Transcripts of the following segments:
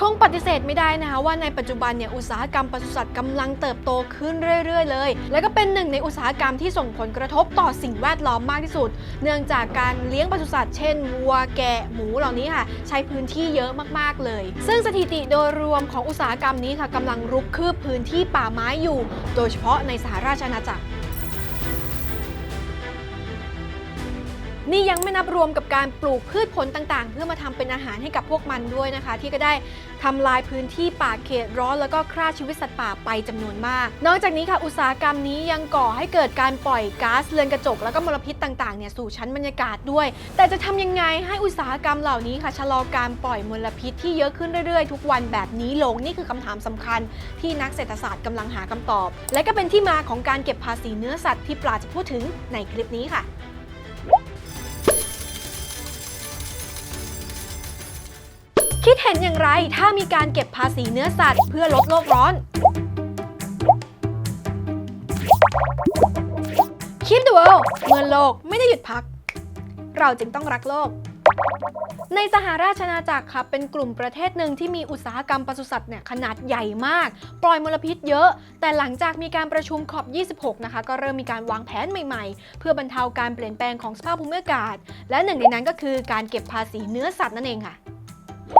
คงปฏิเสธไม่ได้นะคะว่าในปัจจุบันเนี่ยอุตสาหกรรมปศุสัตว์กำลังเติบโตขึ้นเรื่อย ๆ เลย และก็เป็นหนึ่งในอุตสาหกรรมที่ส่งผลกระทบต่อสิ่งแวดล้อมมากที่สุด เนื่องจากการเลี้ยงปศุสัตว์เช่นวัวแกะหมูเหล่านี้ค่ะ ใช้พื้นที่เยอะมากๆเลย ซึ่งสถิติโดยรวมของอุตสาหกรรมนี้ค่ะกำลังรุกคืบพื้นที่ป่าไม้อยู่ โดยเฉพาะในสหราชอาณาจักร นี่ยังไม่นับรวมกับการปลูกพืชผลต่างๆ เพื่อมาทำเป็นอาหารให้กับพวกมันด้วยนะคะ ที่ก็ได้ทำลายพื้นที่ป่าเขตร้อนแล้วก็ฆ่าชีวิตสัตว์ป่าไปจำนวนมาก นอกจากนี้ค่ะอุตสาหกรรมนี้ยังก่อให้เกิดการปล่อยก๊าซเรือนกระจก แล้วก็มลพิษต่างๆเนี่ยสู่ชั้นบรรยากาศด้วย แต่จะทำยังไงให้อุตสาหกรรมเหล่านี้ค่ะชะลอการปล่อยมลพิษที่เยอะขึ้นเรื่อยๆ ทุกวันแบบนี้ลงนี่คือคำถามสำคัญ ที่นักเศรษฐศาสตร์กำลังหาคำตอบ และก็เป็นที่มาของการเก็บภาษีเนื้อสัตว์ที่ปลาจะพูดถึงในคลิปนี้ค่ะ คิดเห็นอย่างไรถ้ามีการเก็บภาษีเนื้อสัตว์เพื่อลดโลกร้อน Keep the world เมื่อโลกไม่ได้หยุดพัก เราจึงต้องรักโลก ในสหราชอาณาจักรค่ะเป็นกลุ่มประเทศหนึ่งที่มีอุตสาหกรรมปศุสัตว์เนี่ยขนาดใหญ่มาก ปล่อยมลพิษเยอะ แต่หลังจากมีการประชุมขอบ 26 นะคะ ก็เริ่มมีการวางแผนใหม่ๆ เพื่อบรรเทาการเปลี่ยนแปลงของสภาพภูมิอากาศ และหนึ่งในนั้นก็คือการเก็บภาษีเนื้อสัตว์นั่นเองค่ะ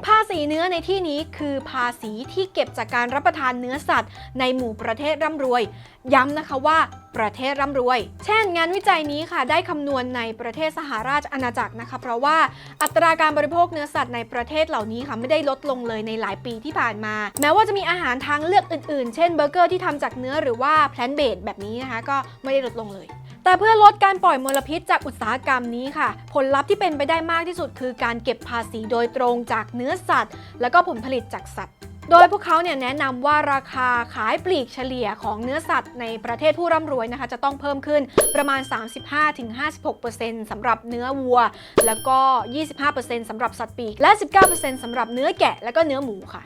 ภาษีเนื้อในที่นี้คือภาษีที่เก็บจากการรับประทานเนื้อสัตว์ ในหมู่ประเทศร่ำรวย ย้ำนะคะว่าประเทศร่ำรวย เช่น งานวิจัยนี้ค่ะได้คำนวณในประเทศสหราชอาณาจักรนะคะ เพราะว่าอัตราการบริโภคเนื้อสัตว์ในประเทศเหล่านี้ค่ะไม่ได้ลดลงเลยในหลายปีที่ผ่านมา แม้ว่าจะมีอาหารทางเลือกอื่นๆ เช่นเบอร์เกอร์ที่ทำจากเนื้อหรือว่าแพลนเบดแบบนี้นะคะก็ไม่ได้ลดลงเลย แต่เพื่อลดการปล่อยมลพิษจากอุตสาหกรรมนี้ค่ะ ผลลัพธ์ที่เป็นไปได้มากที่สุดคือการเก็บภาษีโดยตรงจากเนื้อสัตว์ แล้วก็ผลผลิตจากสัตว์ โดยพวกเขาเนี่ยแนะนำว่าราคาขายปลีกเฉลี่ยของเนื้อสัตว์ในประเทศผู้ร่ำรวยนะคะ จะต้องเพิ่มขึ้นประมาณ 35-56%สำหรับเนื้อวัว แล้วก็ 25%สำหรับสัตว์ปีก และ 19%สำหรับเนื้อแกะและก็เนื้อหมูค่ะ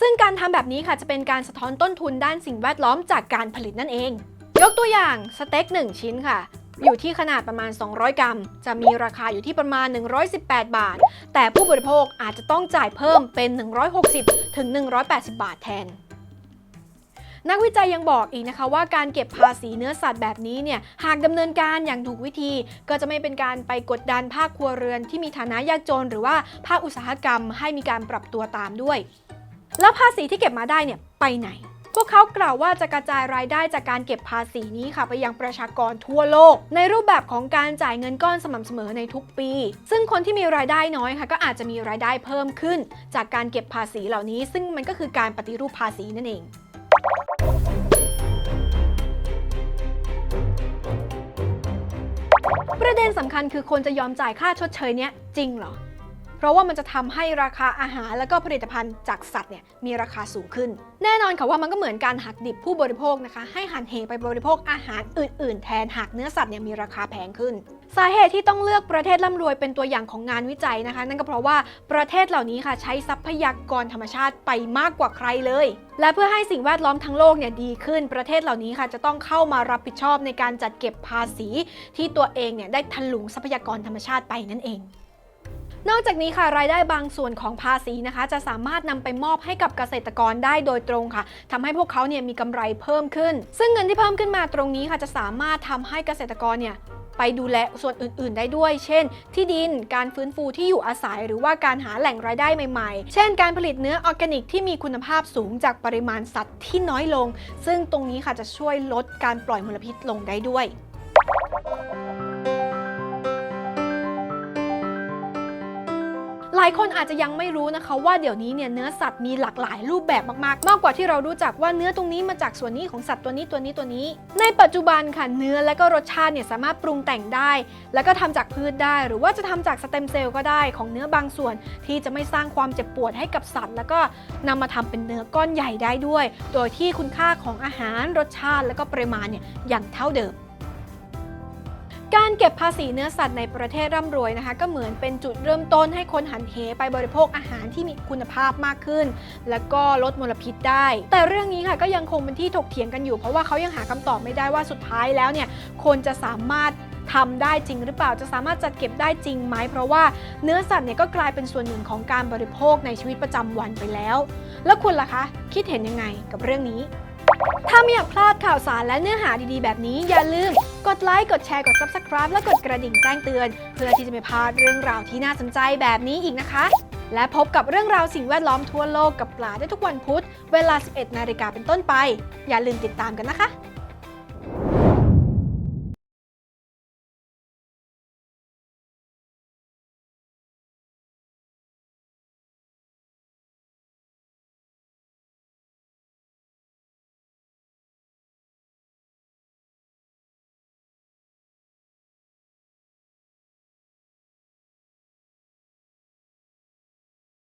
ซึ่งการทำแบบนี้ค่ะจะเป็นการสะท้อนต้นทุนด้านสิ่งแวดล้อมจากการผลิตนั่นเอง ยกตัวอย่างสเต็ก 1 ชิ้นค่ะ อยู่ที่ขนาดประมาณ 200 กรัม จะมีราคาอยู่ที่ประมาณ 118 บาท แต่ผู้บริโภคอาจจะต้องจ่ายเพิ่มเป็น 160 ถึง 180 บาทแทนนักวิจัยยังบอกอีกนะคะว่าการเก็บภาษีเนื้อสัตว์แบบนี้เนี่ยหากดำเนินการอย่างถูกวิธี ก็จะไม่เป็นการไปกดดันภาคครัวเรือนที่มีฐานะยากจน หรือว่าภาคอุตสาหกรรมให้มีการปรับตัวตามด้วย แล้วภาษีที่เก็บมาได้เนี่ยไปไหน พวกเขากล่าวว่าจะกระจายรายได้จากการเก็บภาษีนี้ค่ะไปยังประชากรทั่วโลก ในรูปแบบของการจ่ายเงินก้อนสม่ำเสมอในทุกปี ซึ่งคนที่มีรายได้น้อยค่ะก็อาจจะมีรายได้เพิ่มขึ้น จากการเก็บภาษีเหล่านี้ ซึ่งมันก็คือการปฏิรูปภาษีนั่นเองประเด็นสำคัญคือคนจะยอมจ่ายค่าชดเชยเนี้ยจริงเหรอ เพราะว่ามันจะทำให้ราคาอาหารและก็ผลิตภัณฑ์จากสัตว์เนี่ยมีราคาสูงขึ้น แน่นอนค่ะว่ามันก็เหมือนการหักดิบผู้บริโภคนะคะ ให้หันเหไปบริโภคอาหารอื่น ๆ แทนหากเนื้อสัตว์เนี่ยมีราคาแพงขึ้น สาเหตุที่ต้องเลือกประเทศร่ำรวยเป็นตัวอย่างของงานวิจัยนะคะ นั่นก็เพราะว่าประเทศเหล่านี้ค่ะใช้ทรัพยากรธรรมชาติไปมากกว่าใครเลย และเพื่อให้สิ่งแวดล้อมทั้งโลกเนี่ยดีขึ้น ประเทศเหล่านี้ค่ะจะต้องเข้ามารับผิดชอบในการจัดเก็บภาษี ที่ตัวเองเนี่ยได้ทันหลุงทรัพยากรธรรมชาติไปนั่นเอง นอกจากนี้ค่ะรายได้บางส่วนของภาษีนะคะ จะสามารถนำไปมอบให้กับเกษตรกรได้โดยตรงค่ะทำให้พวกเขาเนี่ยมีกำไรเพิ่มขึ้น ซึ่งเงินที่เพิ่มขึ้นมาตรงนี้ค่ะจะสามารถทำให้เกษตรกรเนี่ยไปดูแลส่วนอื่น ๆ ได้ด้วย เช่น ที่ดิน การฟื้นฟูที่อยู่อาศัย หรือว่าการหาแหล่งรายได้ใหม่ ๆ เช่น การผลิตเนื้อออร์แกนิกที่มีคุณภาพสูงจากปริมาณสัตว์ที่น้อยลง ซึ่งตรงนี้ค่ะจะช่วยลดการปล่อยมลพิษลงได้ด้วยายคนอาจจะยังไม่รู้นะคะว่าเดี๋ยวนี้เนี่ยเนื้อสัตว์มีหลากหลายรูปแบบมากๆ มากกว่าที่เรารู้จักว่าเนื้อตรงนี้มาจากส่วนนี้ของสัตว์ตัวนี้ตัวนี้ตัวนี้ ในปัจจุบันค่ะเนื้อและก็รสชาติเนี่ยสามารถปรุงแต่งได้ แล้วก็ทำจากพืชได้ หรือว่าจะทำจากสเต็มเซลล์ก็ได้ของเนื้อบางส่วน ที่จะไม่สร้างความเจ็บปวดให้กับสัตว์ แล้วก็นำมาทำเป็นเนื้อก้อนใหญ่ได้ด้วย โดยที่คุณค่าของอาหารรสชาติ และก็ปริมาณเนี่ยยังเท่าเดิม การเก็บภาษีเนื้อสัตว์ในประเทศร่ำรวยนะคะ ก็เหมือนเป็นจุดเริ่มต้นให้คนหันเหไปบริโภคอาหารที่มีคุณภาพมากขึ้น แล้วก็ลดมลพิษได้ แต่เรื่องนี้ค่ะก็ยังคงเป็นที่ถกเถียงกันอยู่ เพราะว่าเขายังหาคำตอบไม่ได้ว่าสุดท้ายแล้วเนี่ยคนจะสามารถทำได้จริงหรือเปล่าจะสามารถจัดเก็บได้จริงไหม เพราะว่าเนื้อสัตว์เนี่ยก็กลายเป็นส่วนหนึ่งของการบริโภคในชีวิตประจำวันไปแล้ว แล้วคุณล่ะคะ คิดเห็นยังไงกับเรื่องนี้ ถ้าไม่อยากพลาดข่าวสารและเนื้อหาดีๆ แบบนี้ อย่าลืม กดไลค์ กดแชร์ กด Subscribe และกดกระดิ่งแจ้งเตือน เพื่อที่จะไม่พลาดเรื่องราวที่น่าสนใจแบบนี้อีกนะคะ และพบกับเรื่องราวสิ่งแวดล้อมทั่วโลกกับปลาได้ทุกวันพุธ เวลา 11 นาฬิกาเป็นต้นไป อย่าลืมติดตามกันนะคะ